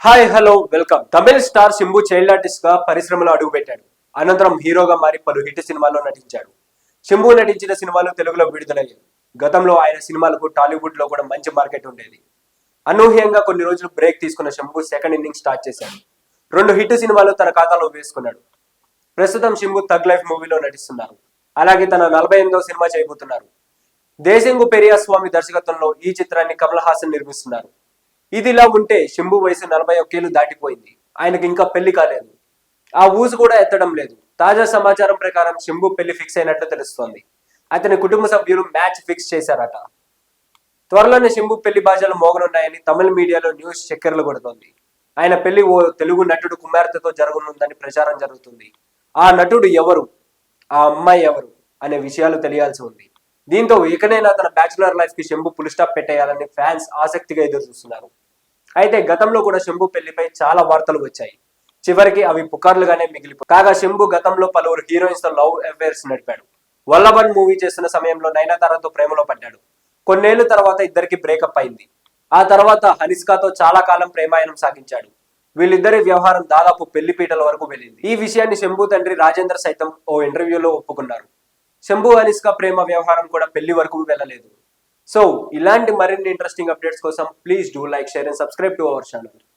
Hi hello welcome Tamil star Shambhu child ఆర్టిస్ట్గా పరిశ్రమలో అడుగుపెట్టాడు అనంతరం హీరోగా మారి పలు హిట్ సినిమాల్లో నటించాడు. శంభు నటించిన సినిమాలు తెలుగులో విడుదలయ్యాయి. గతంలో ఆయన సినిమాలకు టాలీవుడ్లో కూడా మంచి మార్కెట్ ఉండేది. అనూహ్యంగా కొన్ని రోజులు బ్రేక్ తీసుకున్న శంభు సెకండ్ ఇన్నింగ్ స్టార్ట్ చేశాడు. రెండు హిట్ సినిమాలు తన ఖాతాలో వేసుకున్నాడు. ప్రస్తుతం శంభు తగ్ లైఫ్ మూవీలో నటిస్తున్నారు. అలాగే తన నలభై ఎనిమిదవ సినిమా చేయబోతున్నారు. దేశంగు పెరియా స్వామి దర్శకత్వంలో ఈ చిత్రాన్ని కమల్ హాసన్ నిర్మిస్తున్నారు. ఇదిలా ఉంటే శంభు వయసు నలభై ఒక్కేళ్ళు దాటిపోయింది. ఆయనకు ఇంకా పెళ్ళి కాలేదు. ఆ ఊజు కూడా ఎత్తడం లేదు. తాజా సమాచారం ప్రకారం శంభు పెళ్ళి ఫిక్స్ అయినట్లు తెలుస్తోంది. అతని కుటుంబ సభ్యులు మ్యాచ్ ఫిక్స్ చేశారట. త్వరలోనే శంభు పెళ్ళి బాజాలు మోగనున్నాయని తమిళ మీడియాలో న్యూస్ చక్కెరలు కొడుతోంది. ఆయన పెళ్ళి ఓ తెలుగు నటుడు కుమార్తెతో జరగనుందని ప్రచారం జరుగుతుంది. ఆ నటుడు ఎవరు? ఆ అమ్మాయి ఎవరు? అనే విషయాలు తెలియాల్సి ఉంది. దీంతో ఇకనైనా తన బ్యాచులర్ లైఫ్కి శంభు పులిస్టాప్ పెట్టేయాలని ఫ్యాన్స్ ఆసక్తిగా ఎదురు చూస్తున్నారు అయితే గతంలో కూడా శంభు పెళ్ళిపై చాలా వార్తలు వచ్చాయి. చివరికి అవి పుకార్లుగానే మిగిలిపోయి కాగా శంభు గతంలో పలువురు హీరోయిన్స్తో లవ్ అఫేర్స్ నడిపాడు. వల్లభన్ మూవీ చేస్తున్న సమయంలో నయనతారతో ప్రేమలో పడ్డాడు. కొన్నేళ్ళ తర్వాత ఇద్దరికి బ్రేకప్ అయింది. ఆ తర్వాత హనిస్కాతో చాలా కాలం ప్రేమాయణం సాగించాడు. వీళ్ళిద్దరి వ్యవహారం దాదాపు పెళ్ళిపీటల వరకు వెళ్ళింది. ఈ విషయాన్ని శంభు తండ్రి రాజేంద్ర సైతం ఓ ఇంటర్వ్యూలో ఒప్పుకున్నారు. శంభు అనిస్కా ప్రేమ వ్యవహారం కూడా పెళ్ళి వరకు వెళ్ళలేదు. సో ఇలాంటి మరిన్ని ఇంట్రెస్టింగ్ అప్డేట్స్ కోసం please do like share and subscribe to our channel